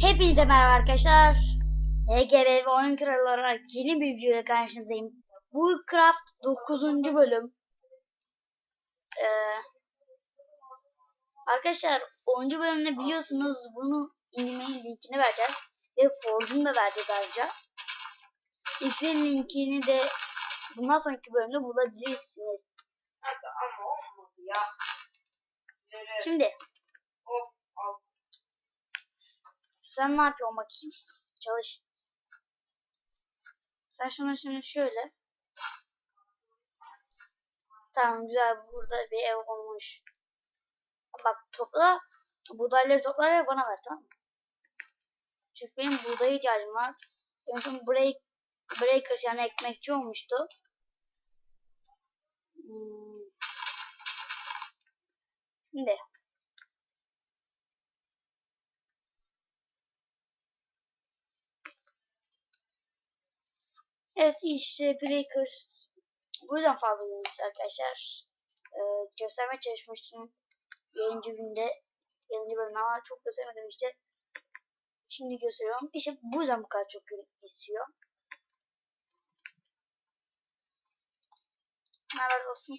Hepinize merhaba arkadaşlar. HGB ve Oyun Kralı olarak yeni bir videoyla karşınızdayım. Bu Craft 9. bölüm. Ee, arkadaşlar 10. bölümde biliyorsunuz bunu indirmenin linkini vereceğiz. Ve Forge'unu da vereceğiz ayrıca. İkisinin linkini de bundan sonraki bölümde bulabilirsiniz. Kanka ama olmadı ya. Yere Şimdi. Sen ne yapıyorsun bakayım? Çalış. Sen şunu şimdi şöyle. Tamam güzel burada bir ev olmuş. Bak topla. Buğdayları topla ve bana ver tamam mı? Çünkü benim buğdaya ihtiyacım var. Benim şimdi break, breakers yani ekmekçi olmuştu. Hmm. Şimdi Evet işte Breakers bu yüzden fazla oynamış arkadaşlar. Ee, göstermeye çalışmıştım yayıncı günde yayıncı bölümde ama çok göstermedim işte. Şimdi gösteriyorum. İşte bu yüzden bu kadar çok istiyor. Merhaba dostum.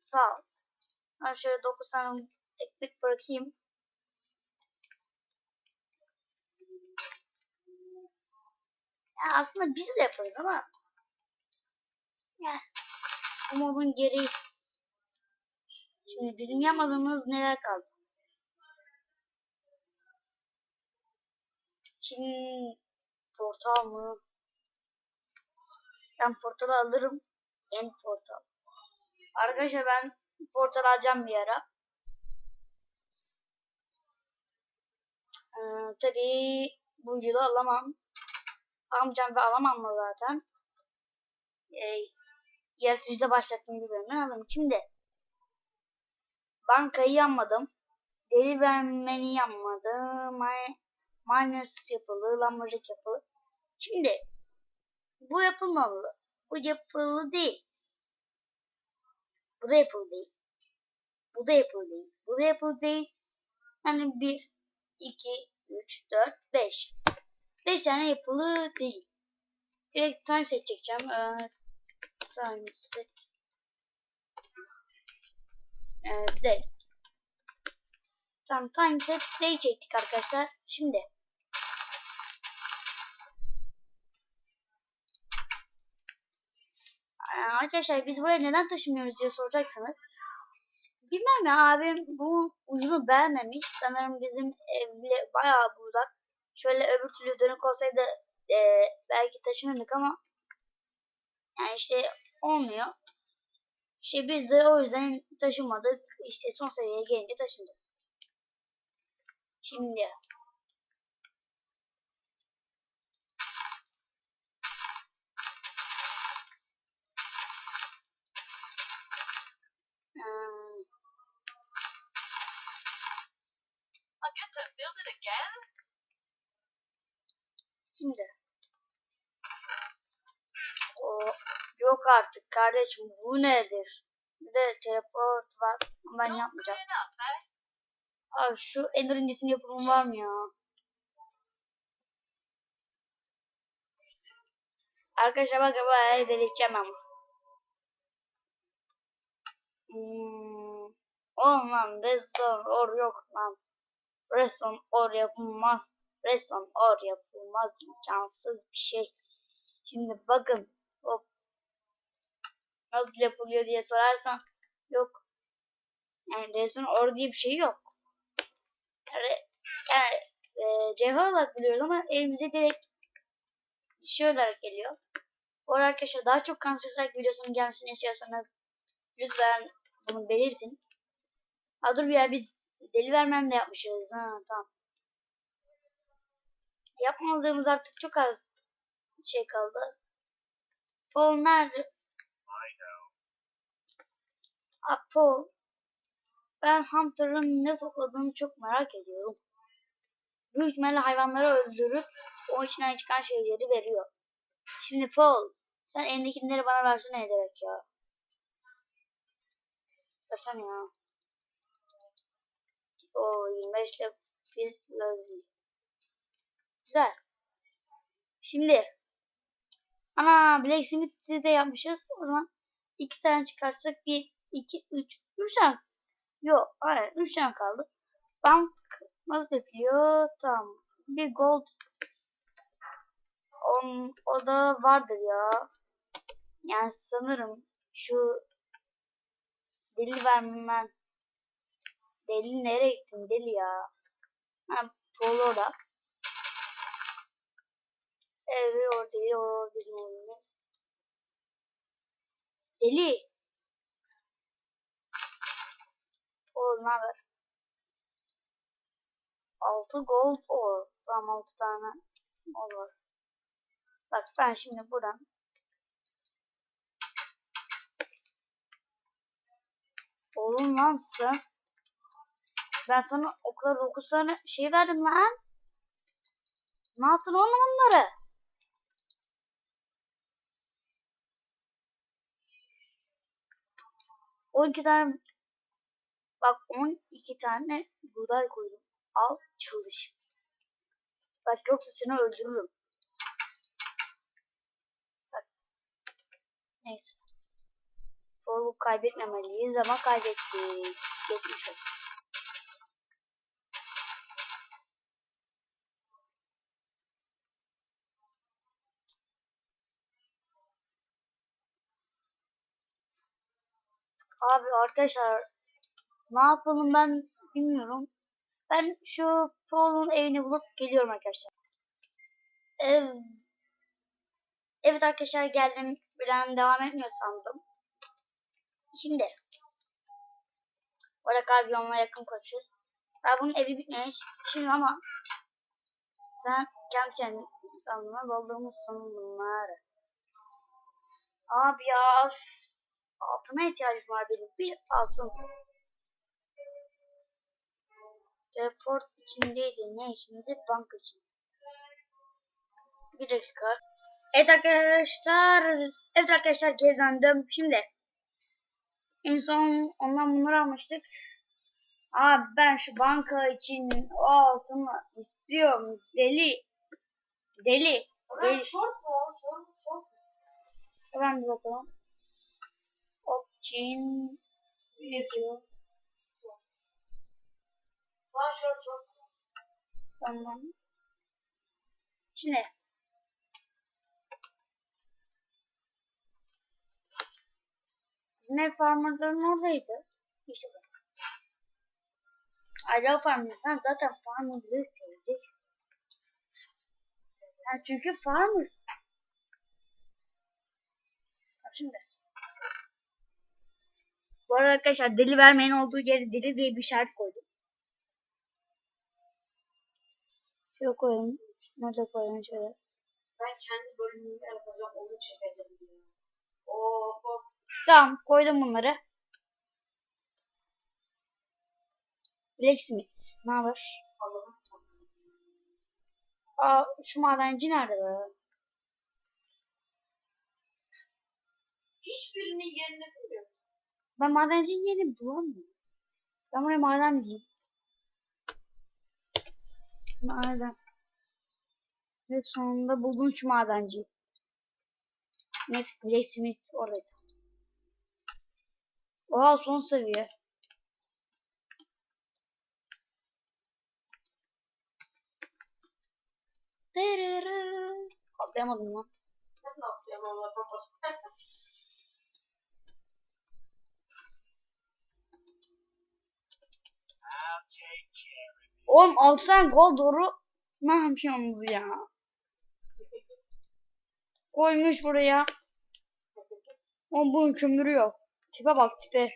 Sağ ol. Sana şöyle 9 tane ekmek bırakayım. Ya aslında biz de yaparız ama ya umudun gereği. Şimdi bizim yapmadığımız neler kaldı? Şimdi portal mı? Ben portalı alırım. En portal. Arkadaşlar ben portal alacağım bir ara. Ee, tabii bu yılı alamam amcam ve alamam mı zaten. E, yaratıcıda başlattığım bölümden aldım. Şimdi bankayı yanmadım. Deli vermeni yanmadım. My, miners yapılı, lamborghini yapılı. Şimdi bu yapılmalı. Bu yapılı değil. Bu da yapılı değil. Bu da yapılı değil. Bu da yapılı değil. Yani 1, 2, 3, 4, 5. 5 tane yapılı değil. Direkt time set çekeceğim. Ee, time set. Ee, day. Tamam time set day çektik arkadaşlar. Şimdi. Ee, arkadaşlar biz buraya neden taşımıyoruz diye soracaksınız. Bilmem ya abim bu ucunu beğenmemiş. Sanırım bizim evle bayağı burada şöyle öbür türlü dönük olsaydı e, belki taşınırdık ama yani işte olmuyor. İşte biz de o yüzden taşımadık. İşte son seviyeye gelince taşınacağız. Şimdi hmm, I get to build it again? Şimdi o yok artık kardeşim bu nedir? Bir de teleport var. Ben yapmayacağım. Abi şu Ender incesini yapımı var mı ya? Arkadaşlar bakın böyle delireceğim ama. Hmm. Oğlum lan or yok lan. Redstone or yapılmaz. Redstone or yapılmaz. imkansız bir şey. Şimdi bakın. Hop. Nasıl yapılıyor diye sorarsan. Yok. Yani Redstone or diye bir şey yok. Yani, yani e, cevher olarak biliyoruz ama elimize direkt şey olarak geliyor. Bu arkadaşlar daha çok Strike videosunun gelmesini istiyorsanız lütfen bunu belirtin. Ha dur bir ya biz deli vermem de yapmışız. Ha tamam. Yapmadığımız artık çok az şey kaldı. Paul nerede? Aa, Paul. Ben Hunter'ın ne topladığını çok merak ediyorum. Büyük ihtimalle hayvanları öldürüp o içinden çıkan şeyleri veriyor. Şimdi Paul, sen elindekileri bana versene ne demek ya? Versene ya. O 25 ile biz lazy. Güzel. Şimdi ana Blacksmith'i de yapmışız. O zaman iki tane çıkarsak bir, iki, üç, üç tane. Yok, hayır, üç tane kaldı. Bank nasıl yapıyor? Tamam. Bir gold On, o da vardır ya. Yani sanırım şu deli vermem. Deli nereye gittin deli ya? Ha, Polo orada. Evi orada o bizim evimiz. Deli. O ne haber? 6 gold o. Tamam 6 tane o var. Bak ben şimdi buradan Oğlum lan sen. Ben sana o kadar 9 tane şey verdim lan. Ne yaptın oğlum onları? On iki tane bak on iki tane buğday koydum. Al çalış. Bak yoksa seni öldürürüm. Bak. Neyse. Forlu kaybetmemeliyiz ama kaybettik. Geçmiş olsun. Abi arkadaşlar ne yapalım ben bilmiyorum. Ben şu Paul'un evini bulup geliyorum arkadaşlar. Ev... Evet arkadaşlar geldim. Bir an devam etmiyor sandım. Şimdi. Orada karbiyonla yakın koşuyoruz. Ben bunun evi bitmiş. Şimdi ama sen kendi kendine sandığına doldurmuşsun bunları. Abi ya. Altına ihtiyacım var benim. Bir altın. Report içindeydi. Ne içindi? Banka için. Bir dakika. Evet arkadaşlar. Evet arkadaşlar geri döndüm. Şimdi. En son ondan bunları almıştık. Abi ben şu banka için o altını istiyorum. Deli. Deli. Deli. short mu? short. Hemen bir bakalım. Opçin. Video. Tamam. Şimdi. Bizim ev farmerların oradaydı. İşte bak. Farmer sen zaten farmerlığı seveceksin. Sen çünkü farmersın. Bak şimdi. Bu arada arkadaşlar deli vermeyin olduğu yere deli diye bir işaret koydum. Şöyle koyalım. Şuna da koyalım şöyle. Ben kendi bölümümü yapacağım. Onu çekeceğim. Oo. Tamam koydum bunları. Blacksmith. Ne haber? Aa şu madenci nerede be? Hiçbirinin yerine bilmiyorum. Ben madencinin yerini bulamıyorum. Ben buraya maden diyeyim. Maden. Ve sonunda buldum şu madenciyi. Neyse Blacksmith oradaydı. Oha son seviye. Atlayamadım lan. Ben ne yapacağım Oğlum 6 tane gol doğru ne yapıyorsunuz ya? Koymuş buraya. Oğlum bunun kömürü yok. Tipe bak tipe.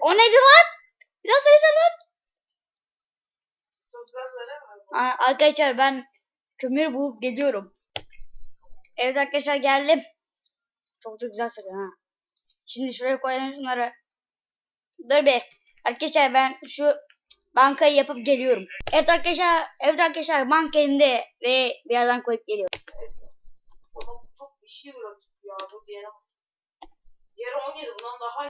O neydi lan? Biraz söylesene lan. Arkadaşlar ben kömür bulup geliyorum. Evet arkadaşlar geldim. Çok da güzel söylüyor ha. Şimdi şuraya koyalım şunları. Dur be. Arkadaşlar ben şu bankayı yapıp geliyorum. Evet arkadaşlar, evet arkadaşlar banka elinde ve birazdan koyup geliyorum. Çok bir rakip ya. Bu diğeri. Diğeri 17 bundan daha.